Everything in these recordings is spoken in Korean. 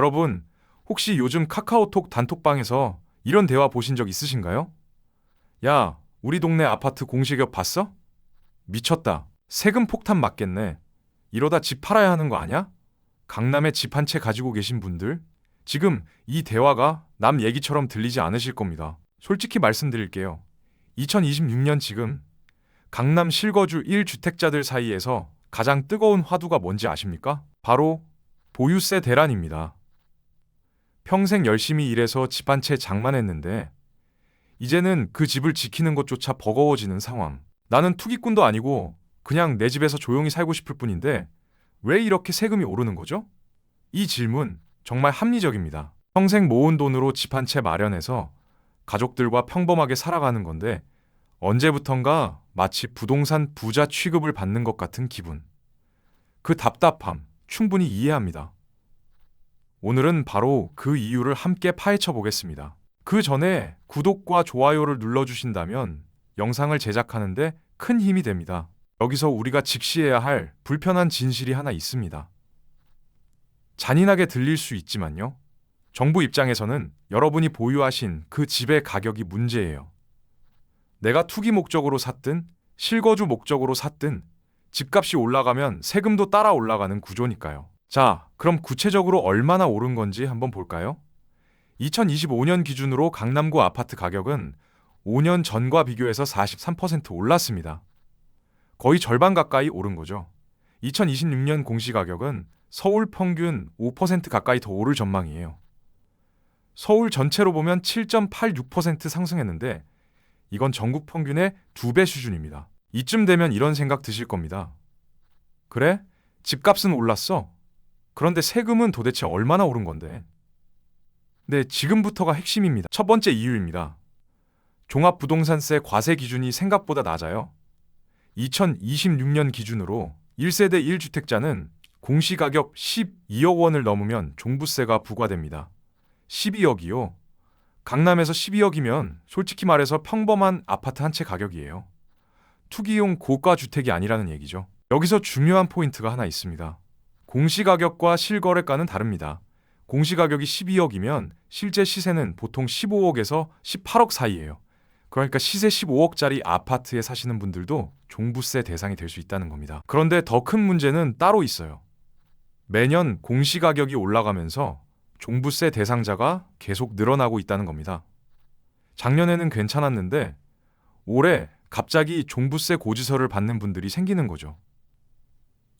여러분, 혹시 요즘 카카오톡 단톡방에서 이런 대화 보신 적 있으신가요? 야, 우리 동네 아파트 공시격 봤어? 미쳤다. 세금 폭탄 맞겠네. 이러다 집 팔아야 하는 거 아냐? 강남에 집 한 채 가지고 계신 분들, 지금 이 대화가 남 얘기처럼 들리지 않으실 겁니다. 솔직히 말씀드릴게요. 2026년 지금 강남 실거주 1주택자들 사이에서 가장 뜨거운 화두가 뭔지 아십니까? 바로 보유세 대란입니다. 평생 열심히 일해서 집 한 채 장만했는데 이제는 그 집을 지키는 것조차 버거워지는 상황. 나는 투기꾼도 아니고 그냥 내 집에서 조용히 살고 싶을 뿐인데 왜 이렇게 세금이 오르는 거죠? 이 질문 정말 합리적입니다. 평생 모은 돈으로 집 한 채 마련해서 가족들과 평범하게 살아가는 건데 언제부턴가 마치 부동산 부자 취급을 받는 것 같은 기분. 그 답답함 충분히 이해합니다. 오늘은 바로 그 이유를 함께 파헤쳐 보겠습니다. 그 전에 구독과 좋아요를 눌러주신다면 영상을 제작하는데 큰 힘이 됩니다. 여기서 우리가 직시해야 할 불편한 진실이 하나 있습니다. 잔인하게 들릴 수 있지만요. 정부 입장에서는 여러분이 보유하신 그 집의 가격이 문제예요. 내가 투기 목적으로 샀든 실거주 목적으로 샀든 집값이 올라가면 세금도 따라 올라가는 구조니까요. 자, 그럼 구체적으로 얼마나 오른 건지 한번 볼까요? 2025년 기준으로 강남구 아파트 가격은 5년 전과 비교해서 43% 올랐습니다. 거의 절반 가까이 오른 거죠. 2026년 공시가격은 서울 평균 5% 가까이 더 오를 전망이에요. 서울 전체로 보면 7.86% 상승했는데 이건 전국 평균의 두배 수준입니다. 이쯤 되면 이런 생각 드실 겁니다. 그래? 집값은 올랐어. 그런데 세금은 도대체 얼마나 오른 건데? 네, 지금부터가 핵심입니다. 첫 번째 이유입니다. 종합부동산세 과세 기준이 생각보다 낮아요. 2026년 기준으로 1세대 1주택자는 공시가격 12억 원을 넘으면 종부세가 부과됩니다. 12억이요. 강남에서 12억이면 솔직히 말해서 평범한 아파트 한 채 가격이에요. 투기용 고가 주택이 아니라는 얘기죠. 여기서 중요한 포인트가 하나 있습니다. 공시가격과 실거래가는 다릅니다. 공시가격이 12억이면 실제 시세는 보통 15억에서 18억 사이예요. 그러니까 시세 15억짜리 아파트에 사시는 분들도 종부세 대상이 될 수 있다는 겁니다. 그런데 더 큰 문제는 따로 있어요. 매년 공시가격이 올라가면서 종부세 대상자가 계속 늘어나고 있다는 겁니다. 작년에는 괜찮았는데 올해 갑자기 종부세 고지서를 받는 분들이 생기는 거죠.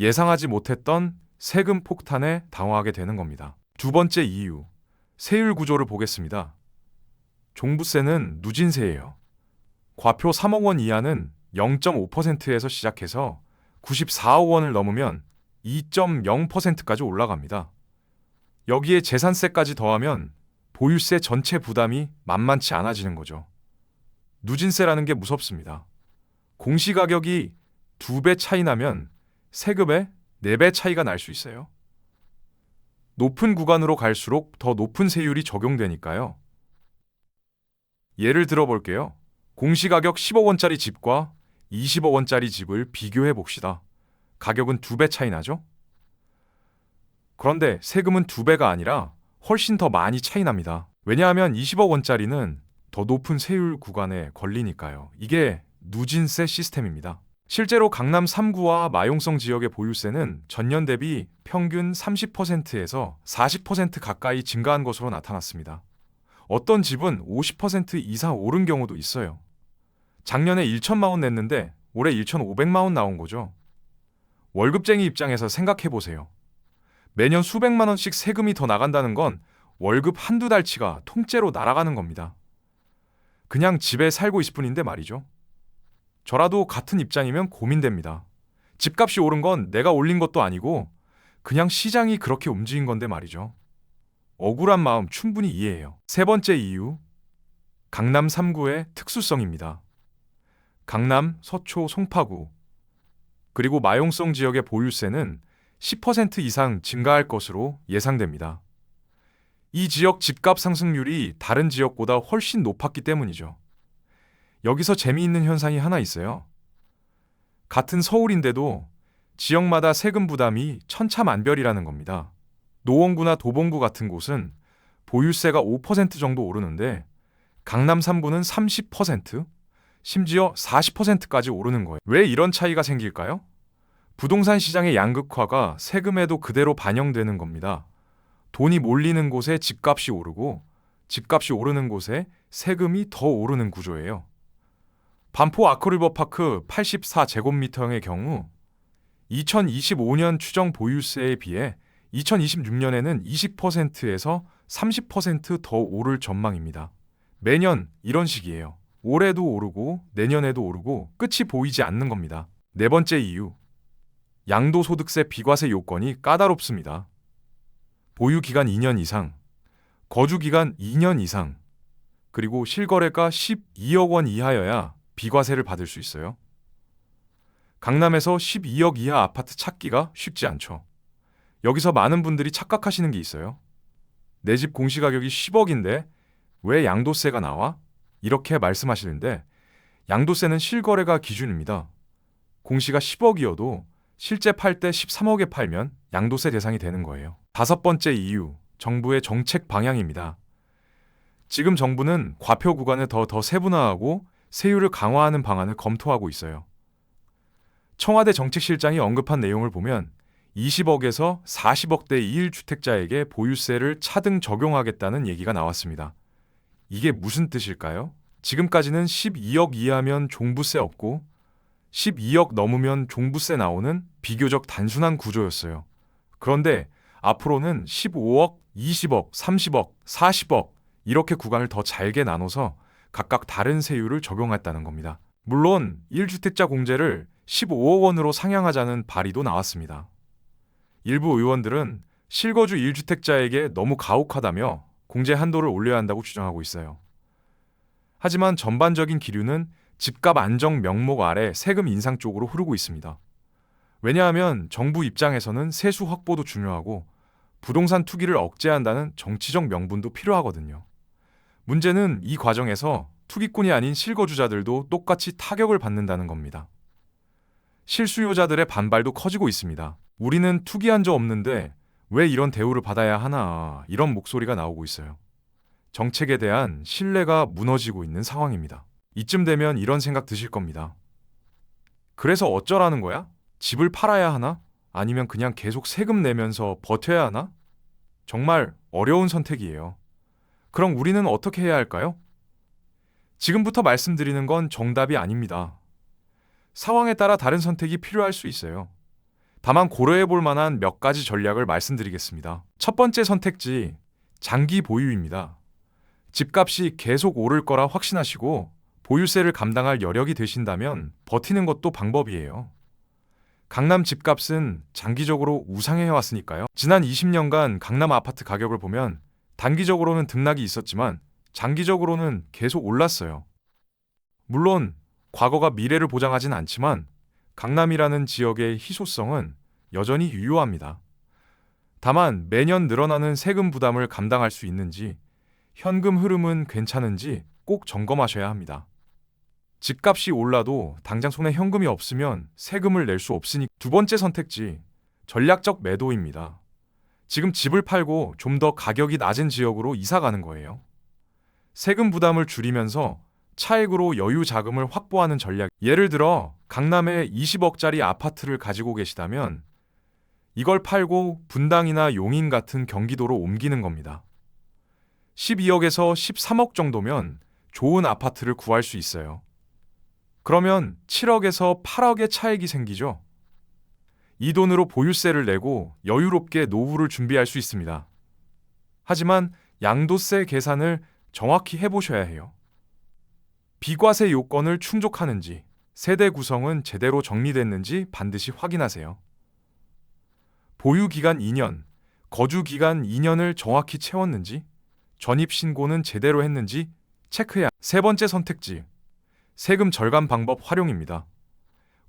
예상하지 못했던 세금 폭탄에 당황하게 되는 겁니다. 두 번째 이유, 세율 구조를 보겠습니다. 종부세는 누진세예요. 과표 3억 원 이하는 0.5%에서 시작해서 94억 원을 넘으면 2.0%까지 올라갑니다. 여기에 재산세까지 더하면 보유세 전체 부담이 만만치 않아지는 거죠. 누진세라는 게 무섭습니다. 공시가격이 두 배 차이 나면 세금에 4배 차이가 날 수 있어요. 높은 구간으로 갈수록 더 높은 세율이 적용되니까요. 예를 들어 볼게요. 공시가격 10억 원짜리 집과 20억 원짜리 집을 비교해 봅시다. 가격은 두 배 차이 나죠? 그런데 세금은 두 배가 아니라 훨씬 더 많이 차이 납니다. 왜냐하면 20억 원짜리는 더 높은 세율 구간에 걸리니까요. 이게 누진세 시스템입니다. 실제로 강남 3구와 마용성 지역의 보유세는 전년 대비 평균 30%에서 40% 가까이 증가한 것으로 나타났습니다. 어떤 집은 50% 이상 오른 경우도 있어요. 작년에 1천만 원 냈는데 올해 1,500만 원 나온 거죠. 월급쟁이 입장에서 생각해 보세요. 매년 수백만 원씩 세금이 더 나간다는 건 월급 한두 달치가 통째로 날아가는 겁니다. 그냥 집에 살고 있을 뿐인데 말이죠. 저라도 같은 입장이면 고민됩니다. 집값이 오른 건 내가 올린 것도 아니고 그냥 시장이 그렇게 움직인 건데 말이죠. 억울한 마음 충분히 이해해요. 세 번째 이유. 강남 3구의 특수성입니다. 강남, 서초, 송파구, 그리고 마용성 지역의 보유세는 10% 이상 증가할 것으로 예상됩니다. 이 지역 집값 상승률이 다른 지역보다 훨씬 높았기 때문이죠. 여기서 재미있는 현상이 하나 있어요. 같은 서울인데도 지역마다 세금 부담이 천차만별이라는 겁니다. 노원구나 도봉구 같은 곳은 보유세가 5% 정도 오르는데 강남 3구는 30%, 심지어 40%까지 오르는 거예요. 왜 이런 차이가 생길까요? 부동산 시장의 양극화가 세금에도 그대로 반영되는 겁니다. 돈이 몰리는 곳에 집값이 오르고 집값이 오르는 곳에 세금이 더 오르는 구조예요. 반포 아크리버파크 84제곱미터형의 경우 2025년 추정 보유세에 비해 2026년에는 20%에서 30%더 오를 전망입니다. 매년 이런 식이에요. 올해도 오르고 내년에도 오르고 끝이 보이지 않는 겁니다. 네 번째 이유. 양도소득세 비과세 요건이 까다롭습니다. 보유 기간 2년 이상, 거주 기간 2년 이상, 그리고 실거래가 12억 원 이하여야 비과세를 받을 수 있어요. 강남에서 12억 이하 아파트 찾기가 쉽지 않죠. 여기서 많은 분들이 착각하시는 게 있어요. 내 집 공시가격이 10억인데 왜 양도세가 나와? 이렇게 말씀하시는데 양도세는 실거래가 기준입니다. 공시가 10억이어도 실제 팔 때 13억에 팔면 양도세 대상이 되는 거예요. 다섯 번째 이유, 정부의 정책 방향입니다. 지금 정부는 과표 구간을 더 더 세분화하고 세율을 강화하는 방안을 검토하고 있어요. 청와대 정책실장이 언급한 내용을 보면 20억에서 40억대 1주택자에게 보유세를 차등 적용하겠다는 얘기가 나왔습니다. 이게 무슨 뜻일까요? 지금까지는 12억 이하면 종부세 없고 12억 넘으면 종부세 나오는 비교적 단순한 구조였어요. 그런데 앞으로는 15억, 20억, 30억, 40억 이렇게 구간을 더 잘게 나눠서 각각 다른 세율을 적용했다는 겁니다. 물론 1주택자 공제를 15억 원으로 상향하자는 발의도 나왔습니다. 일부 의원들은 실거주 1주택자에게 너무 가혹하다며 공제 한도를 올려야 한다고 주장하고 있어요. 하지만 전반적인 기류는 집값 안정 명목 아래 세금 인상 쪽으로 흐르고 있습니다. 왜냐하면 정부 입장에서는 세수 확보도 중요하고 부동산 투기를 억제한다는 정치적 명분도 필요하거든요. 문제는 이 과정에서 투기꾼이 아닌 실거주자들도 똑같이 타격을 받는다는 겁니다. 실수요자들의 반발도 커지고 있습니다. 우리는 투기한 적 없는데 왜 이런 대우를 받아야 하나 이런 목소리가 나오고 있어요. 정책에 대한 신뢰가 무너지고 있는 상황입니다. 이쯤 되면 이런 생각 드실 겁니다. 그래서 어쩌라는 거야? 집을 팔아야 하나? 아니면 그냥 계속 세금 내면서 버텨야 하나? 정말 어려운 선택이에요. 그럼 우리는 어떻게 해야 할까요? 지금부터 말씀드리는 건 정답이 아닙니다. 상황에 따라 다른 선택이 필요할 수 있어요. 다만 고려해 볼 만한 몇 가지 전략을 말씀드리겠습니다. 첫 번째 선택지, 장기 보유입니다. 집값이 계속 오를 거라 확신하시고 보유세를 감당할 여력이 되신다면 버티는 것도 방법이에요. 강남 집값은 장기적으로 우상해 왔으니까요. 지난 20년간 강남 아파트 가격을 보면 단기적으로는 등락이 있었지만 장기적으로는 계속 올랐어요. 물론 과거가 미래를 보장하진 않지만 강남이라는 지역의 희소성은 여전히 유효합니다. 다만 매년 늘어나는 세금 부담을 감당할 수 있는지 현금 흐름은 괜찮은지 꼭 점검하셔야 합니다. 집값이 올라도 당장 손에 현금이 없으면 세금을 낼 수 없으니 두 번째 선택지 전략적 매도입니다. 지금 집을 팔고 좀 더 가격이 낮은 지역으로 이사 가는 거예요. 세금 부담을 줄이면서 차액으로 여유 자금을 확보하는 전략. 예를 들어 강남에 20억짜리 아파트를 가지고 계시다면 이걸 팔고 분당이나 용인 같은 경기도로 옮기는 겁니다. 12억에서 13억 정도면 좋은 아파트를 구할 수 있어요. 그러면 7억에서 8억의 차액이 생기죠. 이 돈으로 보유세를 내고 여유롭게 노후를 준비할 수 있습니다. 하지만 양도세 계산을 정확히 해보셔야 해요. 비과세 요건을 충족하는지, 세대 구성은 제대로 정리됐는지 반드시 확인하세요. 보유 기간 2년, 거주 기간 2년을 정확히 채웠는지, 전입 신고는 제대로 했는지 체크해야. 세 번째 선택지, 세금 절감 방법 활용입니다.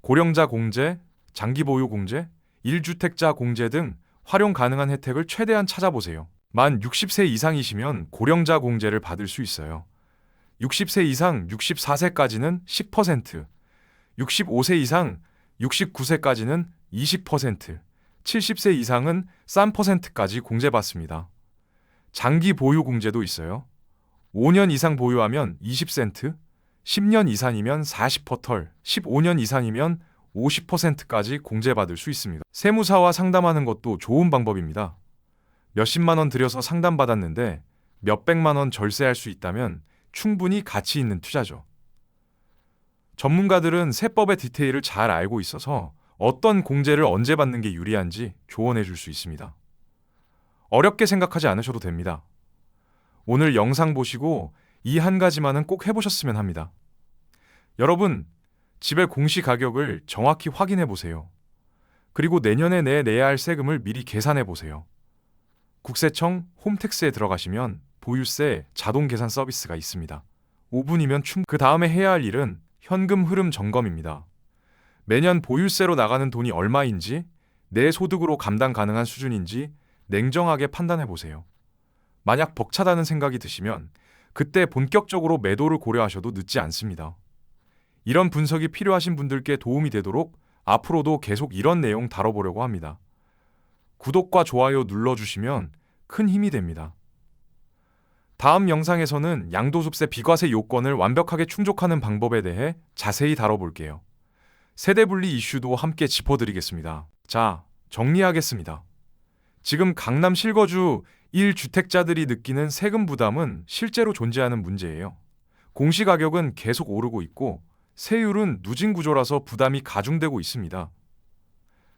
고령자 공제, 장기 보유 공제, 1주택자 공제 등 활용 가능한 혜택을 최대한 찾아보세요. 만 60세 이상이시면 고령자 공제를 받을 수 있어요. 60세 이상 64세까지는 10%, 65세 이상 69세까지는 20%, 70세 이상은 싼 퍼센트까지 공제받습니다. 장기 보유 공제도 있어요. 5년 이상 보유하면 20센트, 10년 이상이면 40퍼털, 15년 이상이면 50%까지 공제받을 수 있습니다. 세무사와 상담하는 것도 좋은 방법입니다. 몇십만 원 들여서 상담받았는데 몇백만 원 절세할 수 있다면 충분히 가치 있는 투자죠. 전문가들은 세법의 디테일을 잘 알고 있어서 어떤 공제를 언제 받는 게 유리한지 조언해 줄 수 있습니다. 어렵게 생각하지 않으셔도 됩니다. 오늘 영상 보시고 이 한 가지만은 꼭 해보셨으면 합니다. 여러분, 집의 공시 가격을 정확히 확인해 보세요. 그리고 내년에 내 내야 할 세금을 미리 계산해 보세요. 국세청 홈택스에 들어가시면 보유세 자동 계산 서비스가 있습니다. 5분이면 충. 그 다음에 해야 할 일은 현금 흐름 점검입니다. 매년 보유세로 나가는 돈이 얼마인지, 내 소득으로 감당 가능한 수준인지 냉정하게 판단해 보세요. 만약 벅차다는 생각이 드시면 그때 본격적으로 매도를 고려하셔도 늦지 않습니다. 이런 분석이 필요하신 분들께 도움이 되도록 앞으로도 계속 이런 내용 다뤄보려고 합니다. 구독과 좋아요 눌러주시면 큰 힘이 됩니다. 다음 영상에서는 양도소득세 비과세 요건을 완벽하게 충족하는 방법에 대해 자세히 다뤄볼게요. 세대 분리 이슈도 함께 짚어드리겠습니다. 자, 정리하겠습니다. 지금 강남 실거주 1주택자들이 느끼는 세금 부담은 실제로 존재하는 문제예요. 공시가격은 계속 오르고 있고 세율은 누진 구조라서 부담이 가중되고 있습니다.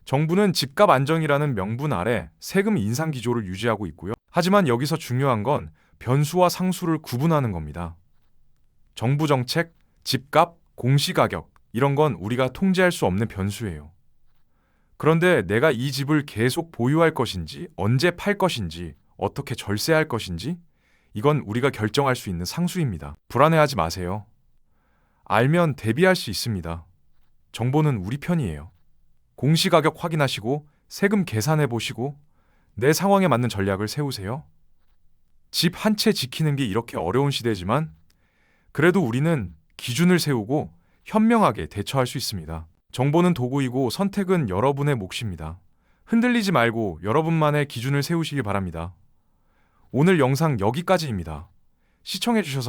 정부는 집값 안정이라는 명분 아래 세금 인상 기조를 유지하고 있고요. 하지만 여기서 중요한 건 변수와 상수를 구분하는 겁니다. 정부 정책, 집값, 공시가격 이런 건 우리가 통제할 수 없는 변수예요. 그런데 내가 이 집을 계속 보유할 것인지, 언제 팔 것인지, 어떻게 절세할 것인지, 이건 우리가 결정할 수 있는 상수입니다. 불안해하지 마세요. 알면 대비할 수 있습니다. 정보는 우리 편이에요. 공시가격 확인하시고, 세금 계산해 보시고, 내 상황에 맞는 전략을 세우세요. 집 한 채 지키는 게 이렇게 어려운 시대지만, 그래도 우리는 기준을 세우고 현명하게 대처할 수 있습니다. 정보는 도구이고 선택은 여러분의 몫입니다. 흔들리지 말고 여러분만의 기준을 세우시길 바랍니다. 오늘 영상 여기까지입니다. 시청해주셔서